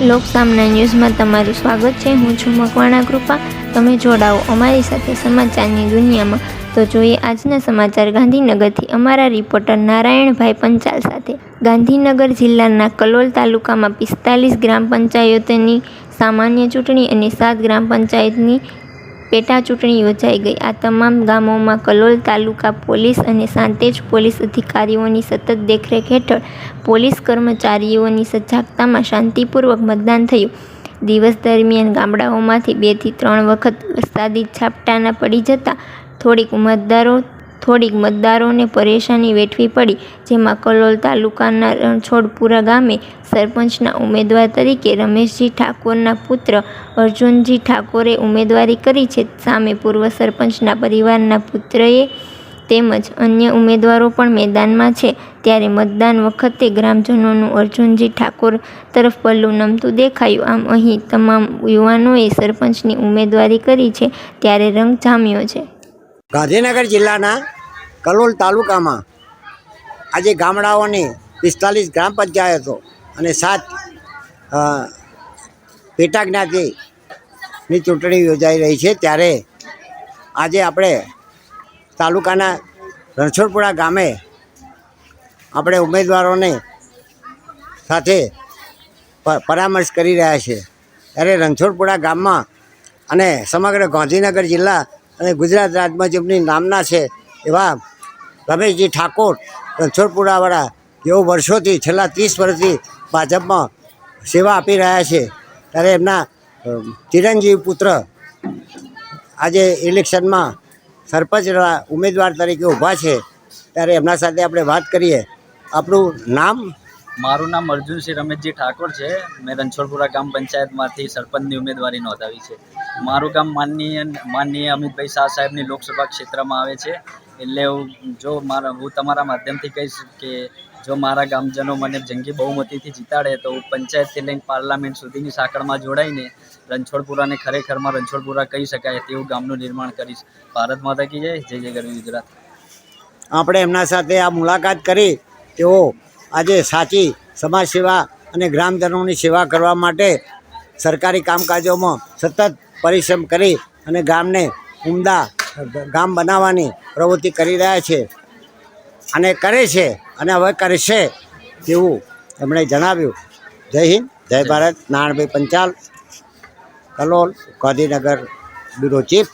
લોકસામના ન્યૂઝમાં તમારું સ્વાગત છે. હું છું મકવાણા કૃપા. તમે જોડાઓ અમારી સાથે સમાચારની દુનિયામાં. તો જોઈએ આજના સમાચાર ગાંધીનગરથી. અમારા રિપોર્ટર નારાયણભાઈ પંચાલ સાથે. ગાંધીનગર જિલ્લાના કલોલ તાલુકામાં પિસ્તાલીસ ગ્રામ પંચાયતોની સામાન્ય ચૂંટણી અને સાત ગ્રામ પંચાયતની પેટા ચૂંટણી યોજાઈ ગઈ. આ તમામ ગામોમાં કલોલ તાલુકા પોલીસ અને સાંતેજ પોલીસ અધિકારીઓની સતત દેખરેખ હેઠળ પોલીસ કર્મચારીઓની સજાગતામાં શાંતિપૂર્વક મતદાન થયું. દિવસ દરમિયાન ગામડાઓમાંથી બેથી ત્રણ વખત વરસાદી છાપટાના પડી જતા થોડીક મતદારો થોડીક મતદારોને પરેશાની વેઠવી પડી, જેમાં કલોલ તાલુકાના રણછોડપુરા ગામે સરપંચના ઉમેદવાર તરીકે રમેશજી ઠાકોરના પુત્ર અર્જુનજી ઠાકોરે ઉમેદવારી કરી છે. સામે પૂર્વ સરપંચના પરિવારના પુત્રએ તેમજ અન્ય ઉમેદવારો પણ મેદાનમાં છે. ત્યારે મતદાન વખતે ગ્રામજનોનું અર્જુનજી ઠાકોર તરફ પલ્લું નમતું દેખાયું. આમ અહીં તમામ યુવાનોએ સરપંચની ઉમેદવારી કરી છે. ત્યારે રંગ જામ્યો છે. ગાંધીનગર જિલ્લાના કલોલ તાલુકામાં આજે ગામડાઓની પિસ્તાલીસ ગ્રામ પંચાયતો અને સાત પેટા જ્ઞાતિની ચૂંટણી યોજાઈ રહી છે. ત્યારે આજે આપણે તાલુકાના રણછોડપુરા ગામે આપણે ઉમેદવારોને સાથે પરામર્શ કરી રહ્યા છે ત્યારે રણછોડપુરા ગામમાં અને સમગ્ર ગાંધીનગર જિલ્લા અને ગુજરાત રાજ્યમાં જેમની નામના છે એવા રમેશજી ઠાકોર રણછોડપુરાવાળા જેઓ વર્ષોથી, છેલ્લા ત્રીસ વર્ષથી ભાજપમાં સેવા આપી રહ્યા છે, ત્યારે એમના ચિરંજીવ પુત્ર આજે ઇલેક્શનમાં સરપંચ ઉમેદવાર તરીકે ઊભા છે, ત્યારે એમના સાથે આપણે વાત કરીએ. આપણું નામ? મારું નામ અર્જુનસિંહ રમેશજી ઠાકોર છે. મેં રણછોડપુરા ગ્રામ પંચાયતમાંથી સરપંચની ઉમેદવારી નોંધાવી છે. મારું ગામ માનનીય માનનીય અમિતભાઈ શાહ સાહેબની લોકસભા ક્ષેત્રમાં આવે છે. એટલે હું, જો મારા, હું તમારા માધ્યમથી કહીશ કે જો મારા ગામજનો મને જંગી બહુમતીથી જીતાડે તો હું પંચાયતથી લઈને પાર્લામેન્ટ સુધીની સાંકળમાં જોડાઈને રણછોડપુરાને ખરેખરમાં રણછોડપુરા કહી શકાય તેવું ગામનું નિર્માણ કરીશ. ભારત માતા કી જય જય જય ગરવી ગુજરાત. આપણે એમના સાથે આ મુલાકાત કરી. તેઓ આજે સાચી સમાજ સેવા અને ગ્રામજનોની સેવા કરવા માટે સરકારી કામકાજોમાં સતત પરિશ્રમ કરી અને ગામને ઉમદા ગામ બનાવવાની પ્રવૃત્તિ કરી રહ્યા છે અને કરે છે અને હવે કરશે તેવું એમણે જણાવ્યું. જય હિન્દ, જય ભારત, નારાયણભાઈ પંચાલ, કલોલ, ગાંધીનગર બ્યુરો ચીફ.